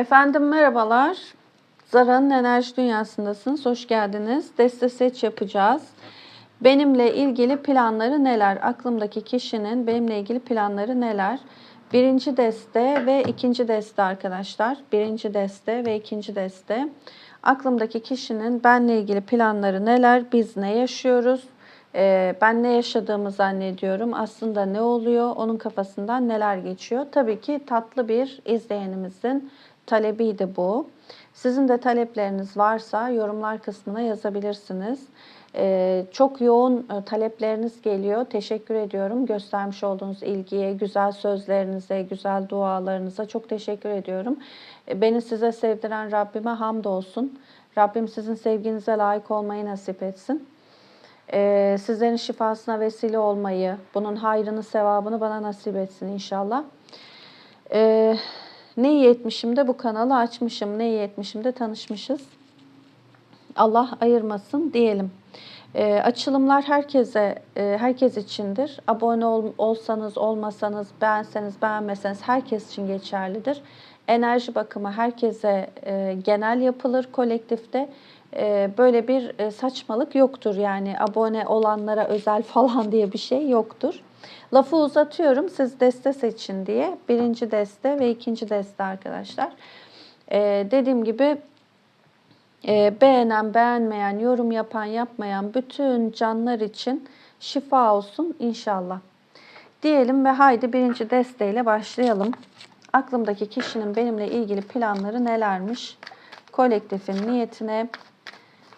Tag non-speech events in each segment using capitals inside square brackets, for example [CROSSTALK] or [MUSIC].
Efendim merhabalar. Zara'nın enerji dünyasındasınız. Hoş geldiniz. Deste seç yapacağız. Benimle ilgili planları neler? Aklımdaki kişinin benimle ilgili planları neler? Birinci deste ve ikinci deste arkadaşlar. Birinci deste ve ikinci deste. Aklımdaki kişinin benle ilgili planları neler? Biz ne yaşıyoruz? Ee, ben ne yaşadığımı zannediyorum. Aslında ne oluyor? Onun kafasından neler geçiyor? Tabii ki tatlı bir izleyenimizin talebiydi bu. Sizin de talepleriniz varsa yorumlar kısmına yazabilirsiniz. Ee, çok yoğun e, talepleriniz geliyor. Teşekkür ediyorum. Göstermiş olduğunuz ilgiye, güzel sözlerinize, güzel dualarınıza çok teşekkür ediyorum. E, Beni size sevdiren Rabbime hamdolsun. Rabbim sizin sevginize layık olmayı nasip etsin. Ee, sizlerin şifasına vesile olmayı, bunun hayrını, sevabını bana nasip etsin inşallah. Ee, ne iyi etmişim de bu kanalı açmışım, ne iyi etmişim de tanışmışız. Allah ayırmasın diyelim. Ee, açılımlar herkese, e, herkes içindir. Abone ol, olsanız, olmasanız, beğenseniz, beğenmeseniz herkes için geçerlidir. Enerji bakımı herkese e, genel yapılır kolektifte. E, böyle bir e, saçmalık yoktur. Yani abone olanlara özel [LAUGHS] falan diye bir şey yoktur. Lafı uzatıyorum siz deste seçin diye. Birinci deste ve ikinci deste arkadaşlar. E, dediğim gibi e, beğenen, beğenmeyen, yorum yapan, yapmayan bütün canlar için şifa olsun inşallah. Diyelim ve haydi birinci desteğiyle başlayalım. Aklımdaki kişinin benimle ilgili planları nelermiş? Kolektifin niyetine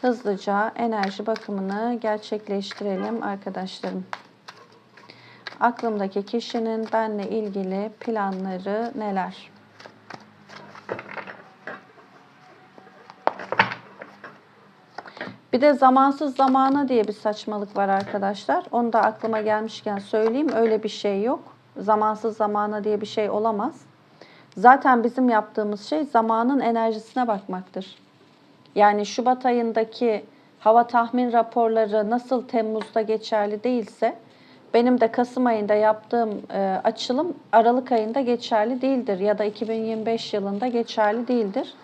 hızlıca enerji bakımını gerçekleştirelim arkadaşlarım. Aklımdaki kişinin benle ilgili planları neler? Bir de zamansız zamana diye bir saçmalık var arkadaşlar. Onu da aklıma gelmişken söyleyeyim. Öyle bir şey yok. Zamansız zamana diye bir şey olamaz. Zaten bizim yaptığımız şey zamanın enerjisine bakmaktır. Yani Şubat ayındaki hava tahmin raporları nasıl Temmuz'da geçerli değilse benim de Kasım ayında yaptığım e, açılım Aralık ayında geçerli değildir ya da 2025 yılında geçerli değildir.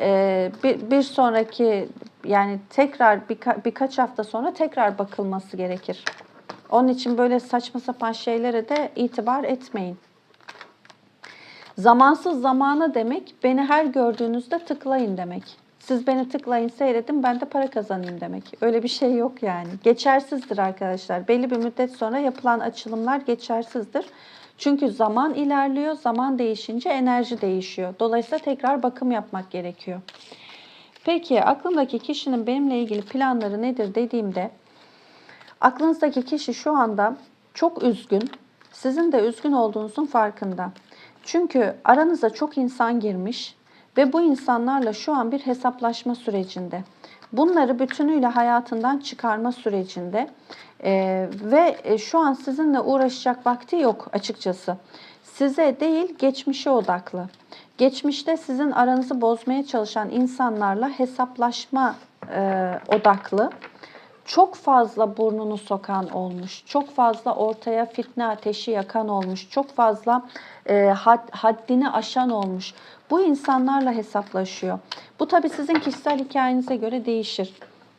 E, bir, bir sonraki yani tekrar birka, birkaç hafta sonra tekrar bakılması gerekir. Onun için böyle saçma sapan şeylere de itibar etmeyin. Zamansız zamana demek beni her gördüğünüzde tıklayın demek. Siz beni tıklayın seyredin ben de para kazanayım demek. Öyle bir şey yok yani. Geçersizdir arkadaşlar. Belli bir müddet sonra yapılan açılımlar geçersizdir. Çünkü zaman ilerliyor. Zaman değişince enerji değişiyor. Dolayısıyla tekrar bakım yapmak gerekiyor. Peki aklımdaki kişinin benimle ilgili planları nedir dediğimde aklınızdaki kişi şu anda çok üzgün. Sizin de üzgün olduğunuzun farkında. Çünkü aranıza çok insan girmiş ve bu insanlarla şu an bir hesaplaşma sürecinde. Bunları bütünüyle hayatından çıkarma sürecinde ee, ve e, şu an sizinle uğraşacak vakti yok açıkçası. Size değil geçmişe odaklı. Geçmişte sizin aranızı bozmaya çalışan insanlarla hesaplaşma e, odaklı çok fazla burnunu sokan olmuş, çok fazla ortaya fitne ateşi yakan olmuş, çok fazla e, had, haddini aşan olmuş. Bu insanlarla hesaplaşıyor. Bu tabi sizin kişisel hikayenize göre değişir.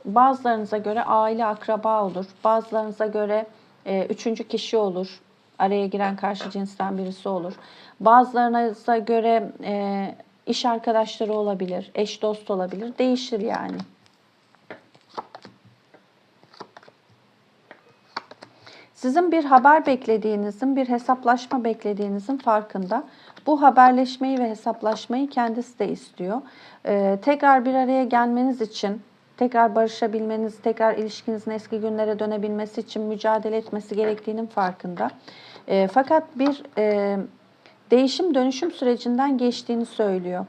Bazılarınıza göre aile akraba olur, bazılarınıza göre e, üçüncü kişi olur, araya giren karşı cinsten birisi olur. Bazılarınıza göre e, iş arkadaşları olabilir, eş dost olabilir, değişir yani. Sizin bir haber beklediğinizin, bir hesaplaşma beklediğinizin farkında. Bu haberleşmeyi ve hesaplaşmayı kendisi de istiyor. Ee, tekrar bir araya gelmeniz için, tekrar barışabilmeniz, tekrar ilişkinizin eski günlere dönebilmesi için mücadele etmesi gerektiğinin farkında. Ee, fakat bir e, değişim dönüşüm sürecinden geçtiğini söylüyor.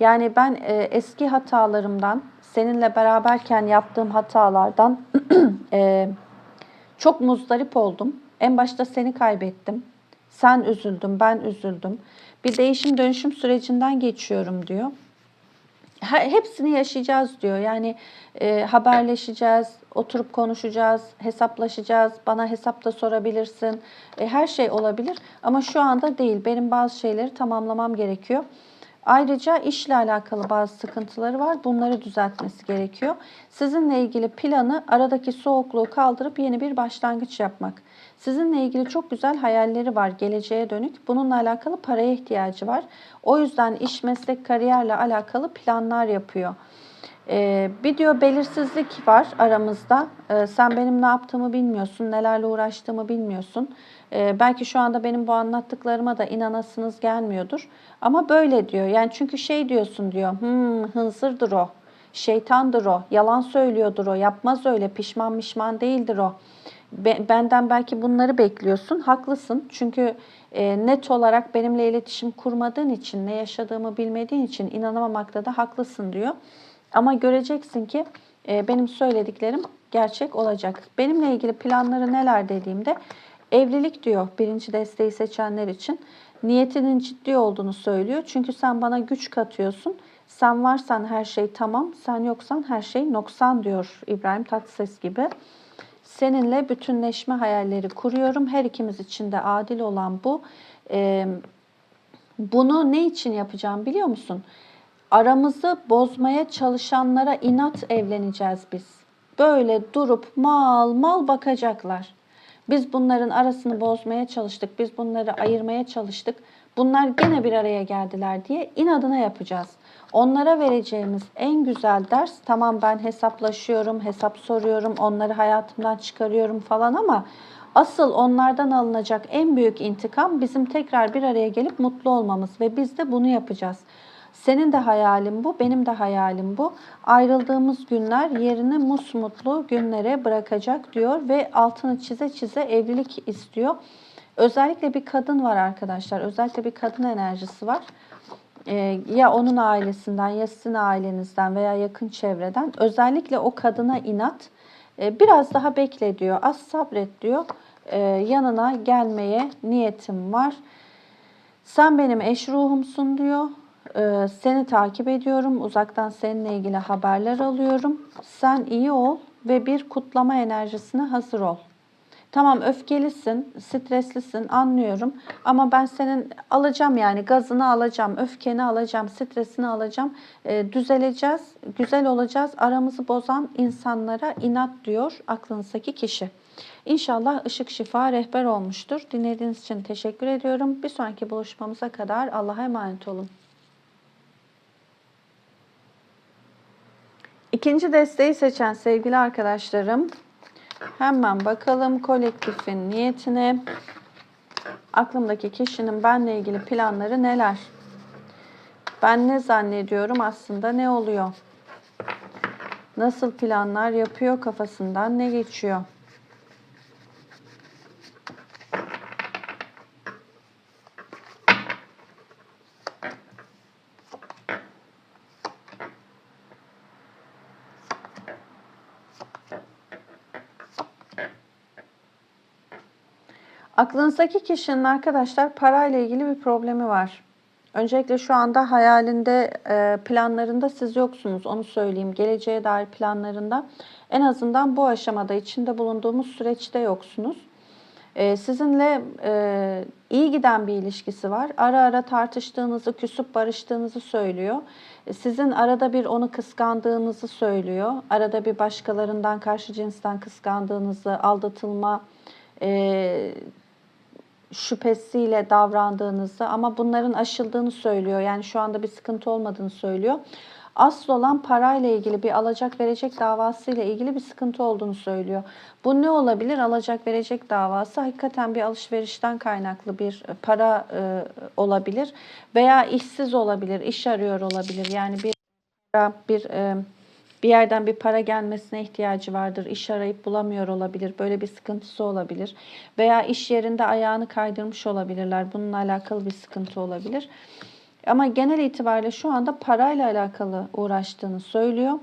Yani ben e, eski hatalarımdan, seninle beraberken yaptığım hatalardan [CLEARS THROAT] e, çok muzdarip oldum. En başta seni kaybettim. Sen üzüldün, ben üzüldüm. Bir değişim dönüşüm sürecinden geçiyorum diyor. Hepsini yaşayacağız diyor. Yani e, haberleşeceğiz, oturup konuşacağız, hesaplaşacağız. Bana hesap da sorabilirsin. E, her şey olabilir ama şu anda değil. Benim bazı şeyleri tamamlamam gerekiyor. Ayrıca işle alakalı bazı sıkıntıları var. Bunları düzeltmesi gerekiyor. Sizinle ilgili planı aradaki soğukluğu kaldırıp yeni bir başlangıç yapmak. Sizinle ilgili çok güzel hayalleri var geleceğe dönük. Bununla alakalı paraya ihtiyacı var. O yüzden iş, meslek, kariyerle alakalı planlar yapıyor. Ee, bir diyor belirsizlik var aramızda. Ee, sen benim ne yaptığımı bilmiyorsun, nelerle uğraştığımı bilmiyorsun. Ee, belki şu anda benim bu anlattıklarıma da inanasınız gelmiyordur. Ama böyle diyor. Yani çünkü şey diyorsun diyor. Hmm, hınzırdır o. Şeytandır o. Yalan söylüyordur o. Yapmaz öyle. Pişman mişman değildir o. Be- benden belki bunları bekliyorsun. Haklısın. Çünkü e, net olarak benimle iletişim kurmadığın için, ne yaşadığımı bilmediğin için inanamamakta da haklısın diyor. Ama göreceksin ki e, benim söylediklerim gerçek olacak. Benimle ilgili planları neler dediğimde evlilik diyor birinci desteği seçenler için. Niyetinin ciddi olduğunu söylüyor. Çünkü sen bana güç katıyorsun. Sen varsan her şey tamam, sen yoksan her şey noksan diyor İbrahim Tatlıses gibi. Seninle bütünleşme hayalleri kuruyorum. Her ikimiz için de adil olan bu. Ee, bunu ne için yapacağım biliyor musun? Aramızı bozmaya çalışanlara inat evleneceğiz biz. Böyle durup mal mal bakacaklar. Biz bunların arasını bozmaya çalıştık. Biz bunları ayırmaya çalıştık. Bunlar gene bir araya geldiler diye inadına yapacağız. Onlara vereceğimiz en güzel ders tamam ben hesaplaşıyorum, hesap soruyorum, onları hayatımdan çıkarıyorum falan ama asıl onlardan alınacak en büyük intikam bizim tekrar bir araya gelip mutlu olmamız ve biz de bunu yapacağız. Senin de hayalin bu, benim de hayalim bu. Ayrıldığımız günler yerini musmutlu günlere bırakacak diyor ve altını çize çize evlilik istiyor. Özellikle bir kadın var arkadaşlar. Özellikle bir kadın enerjisi var. Ee, ya onun ailesinden ya sizin ailenizden veya yakın çevreden özellikle o kadına inat e, biraz daha bekle diyor. Az sabret diyor. Ee, yanına gelmeye niyetim var. Sen benim eş ruhumsun diyor. Ee, seni takip ediyorum. Uzaktan seninle ilgili haberler alıyorum. Sen iyi ol ve bir kutlama enerjisine hazır ol. Tamam öfkelisin, streslisin anlıyorum ama ben senin alacağım yani gazını alacağım, öfkeni alacağım, stresini alacağım. Ee, düzeleceğiz, güzel olacağız. Aramızı bozan insanlara inat diyor aklınızdaki kişi. İnşallah ışık şifa rehber olmuştur. Dinlediğiniz için teşekkür ediyorum. Bir sonraki buluşmamıza kadar Allah'a emanet olun. İkinci desteği seçen sevgili arkadaşlarım hemen bakalım kolektifin niyetine. Aklımdaki kişinin benle ilgili planları neler? Ben ne zannediyorum aslında ne oluyor? Nasıl planlar yapıyor kafasından ne geçiyor? Aklınızdaki kişinin arkadaşlar parayla ilgili bir problemi var. Öncelikle şu anda hayalinde, e, planlarında siz yoksunuz. Onu söyleyeyim. Geleceğe dair planlarında en azından bu aşamada içinde bulunduğumuz süreçte yoksunuz. E, sizinle e, iyi giden bir ilişkisi var. Ara ara tartıştığınızı, küsüp barıştığınızı söylüyor. Sizin arada bir onu kıskandığınızı söylüyor. Arada bir başkalarından, karşı cinsten kıskandığınızı, aldatılma, şüphesiyle davrandığınızı ama bunların aşıldığını söylüyor. Yani şu anda bir sıkıntı olmadığını söylüyor. Asıl olan parayla ilgili bir alacak verecek davası ile ilgili bir sıkıntı olduğunu söylüyor. Bu ne olabilir? Alacak verecek davası hakikaten bir alışverişten kaynaklı bir para e, olabilir veya işsiz olabilir, iş arıyor olabilir. Yani bir bir e, bir yerden bir para gelmesine ihtiyacı vardır. İş arayıp bulamıyor olabilir. Böyle bir sıkıntısı olabilir. Veya iş yerinde ayağını kaydırmış olabilirler. Bununla alakalı bir sıkıntı olabilir. Ama genel itibariyle şu anda parayla alakalı uğraştığını söylüyor.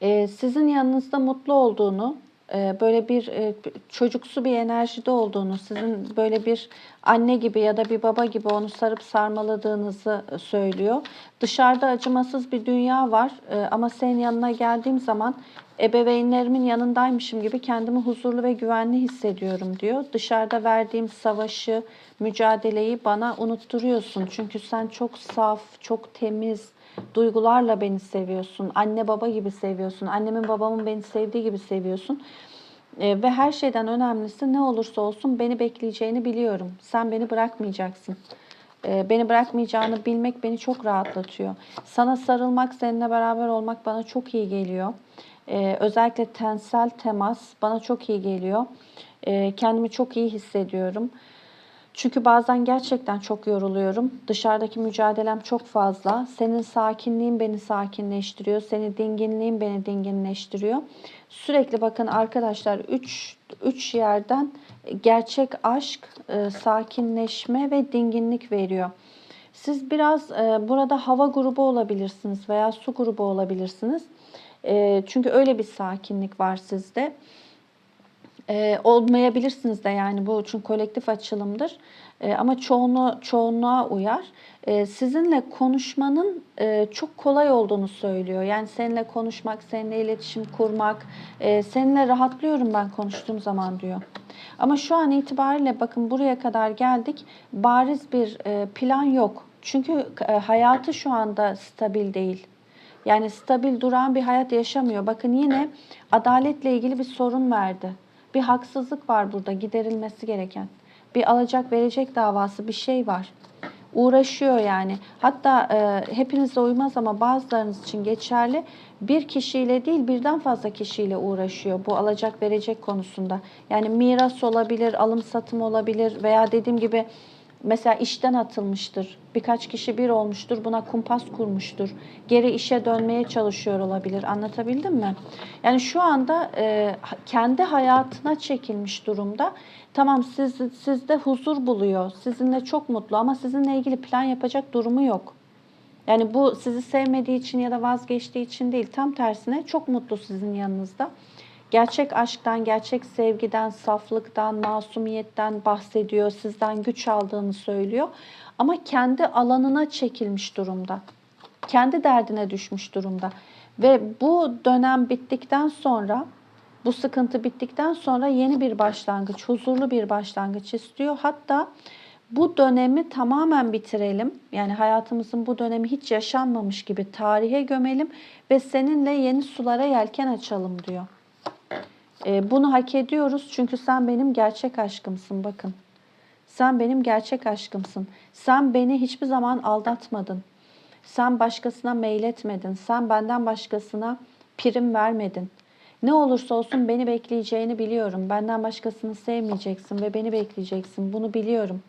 Ee, sizin yanınızda mutlu olduğunu, böyle bir e, çocuksu bir enerjide olduğunu, sizin böyle bir anne gibi ya da bir baba gibi onu sarıp sarmaladığınızı söylüyor. Dışarıda acımasız bir dünya var e, ama senin yanına geldiğim zaman ebeveynlerimin yanındaymışım gibi kendimi huzurlu ve güvenli hissediyorum diyor. Dışarıda verdiğim savaşı, mücadeleyi bana unutturuyorsun. Çünkü sen çok saf, çok temiz, duygularla beni seviyorsun. Anne baba gibi seviyorsun. Annemin babamın beni sevdiği gibi seviyorsun. Ee, ve her şeyden önemlisi ne olursa olsun beni bekleyeceğini biliyorum. Sen beni bırakmayacaksın. Ee, beni bırakmayacağını bilmek beni çok rahatlatıyor. Sana sarılmak, seninle beraber olmak bana çok iyi geliyor. Ee, özellikle tensel temas bana çok iyi geliyor. Ee, kendimi çok iyi hissediyorum. Çünkü bazen gerçekten çok yoruluyorum. Dışarıdaki mücadelem çok fazla. Senin sakinliğin beni sakinleştiriyor. Senin dinginliğin beni dinginleştiriyor. Sürekli bakın arkadaşlar 3 3 yerden gerçek aşk, e, sakinleşme ve dinginlik veriyor. Siz biraz e, burada hava grubu olabilirsiniz veya su grubu olabilirsiniz. E, çünkü öyle bir sakinlik var sizde. E, olmayabilirsiniz de yani bu çünkü kolektif açılımdır. E, ama çoğunu çoğunluğa uyar. E, sizinle konuşmanın e, çok kolay olduğunu söylüyor. Yani seninle konuşmak, seninle iletişim kurmak, e, seninle rahatlıyorum ben konuştuğum zaman diyor. Ama şu an itibariyle bakın buraya kadar geldik. Bariz bir e, plan yok. Çünkü e, hayatı şu anda stabil değil. Yani stabil duran bir hayat yaşamıyor. Bakın yine adaletle ilgili bir sorun verdi. Bir haksızlık var burada giderilmesi gereken. Bir alacak verecek davası bir şey var. Uğraşıyor yani. Hatta e, hepinize uymaz ama bazılarınız için geçerli. Bir kişiyle değil birden fazla kişiyle uğraşıyor bu alacak verecek konusunda. Yani miras olabilir, alım satım olabilir veya dediğim gibi Mesela işten atılmıştır. Birkaç kişi bir olmuştur. Buna kumpas kurmuştur. Geri işe dönmeye çalışıyor olabilir. Anlatabildim mi? Yani şu anda e, kendi hayatına çekilmiş durumda. Tamam siz, sizde huzur buluyor. Sizinle çok mutlu ama sizinle ilgili plan yapacak durumu yok. Yani bu sizi sevmediği için ya da vazgeçtiği için değil. Tam tersine çok mutlu sizin yanınızda gerçek aşktan, gerçek sevgiden, saflıktan, masumiyetten bahsediyor. Sizden güç aldığını söylüyor. Ama kendi alanına çekilmiş durumda. Kendi derdine düşmüş durumda. Ve bu dönem bittikten sonra, bu sıkıntı bittikten sonra yeni bir başlangıç, huzurlu bir başlangıç istiyor. Hatta bu dönemi tamamen bitirelim. Yani hayatımızın bu dönemi hiç yaşanmamış gibi tarihe gömelim ve seninle yeni sulara yelken açalım diyor. E, bunu hak ediyoruz çünkü sen benim gerçek aşkımsın bakın. Sen benim gerçek aşkımsın. Sen beni hiçbir zaman aldatmadın. Sen başkasına meyletmedin. Sen benden başkasına prim vermedin. Ne olursa olsun beni bekleyeceğini biliyorum. Benden başkasını sevmeyeceksin ve beni bekleyeceksin. Bunu biliyorum.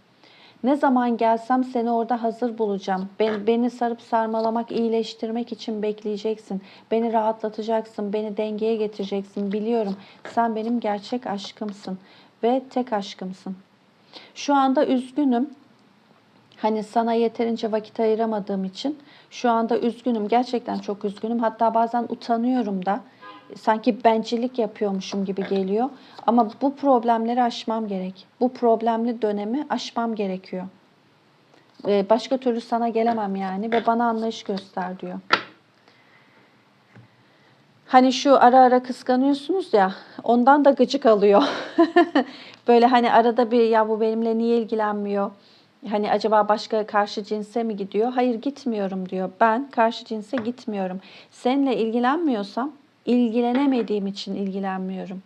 Ne zaman gelsem seni orada hazır bulacağım. Ben, beni sarıp sarmalamak, iyileştirmek için bekleyeceksin. Beni rahatlatacaksın, beni dengeye getireceksin. Biliyorum sen benim gerçek aşkımsın ve tek aşkımsın. Şu anda üzgünüm. Hani sana yeterince vakit ayıramadığım için şu anda üzgünüm. Gerçekten çok üzgünüm. Hatta bazen utanıyorum da sanki bencillik yapıyormuşum gibi geliyor. Ama bu problemleri aşmam gerek. Bu problemli dönemi aşmam gerekiyor. Ee, başka türlü sana gelemem yani ve bana anlayış göster diyor. Hani şu ara ara kıskanıyorsunuz ya ondan da gıcık alıyor. [LAUGHS] Böyle hani arada bir ya bu benimle niye ilgilenmiyor? Hani acaba başka karşı cinse mi gidiyor? Hayır gitmiyorum diyor. Ben karşı cinse gitmiyorum. Seninle ilgilenmiyorsam ilgilenemediğim için ilgilenmiyorum.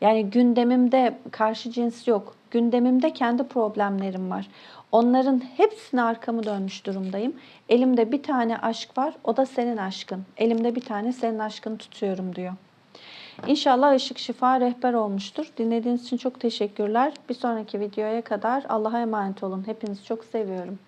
Yani gündemimde karşı cins yok. Gündemimde kendi problemlerim var. Onların hepsine arkamı dönmüş durumdayım. Elimde bir tane aşk var. O da senin aşkın. Elimde bir tane senin aşkını tutuyorum diyor. İnşallah ışık şifa rehber olmuştur. Dinlediğiniz için çok teşekkürler. Bir sonraki videoya kadar Allah'a emanet olun. Hepinizi çok seviyorum.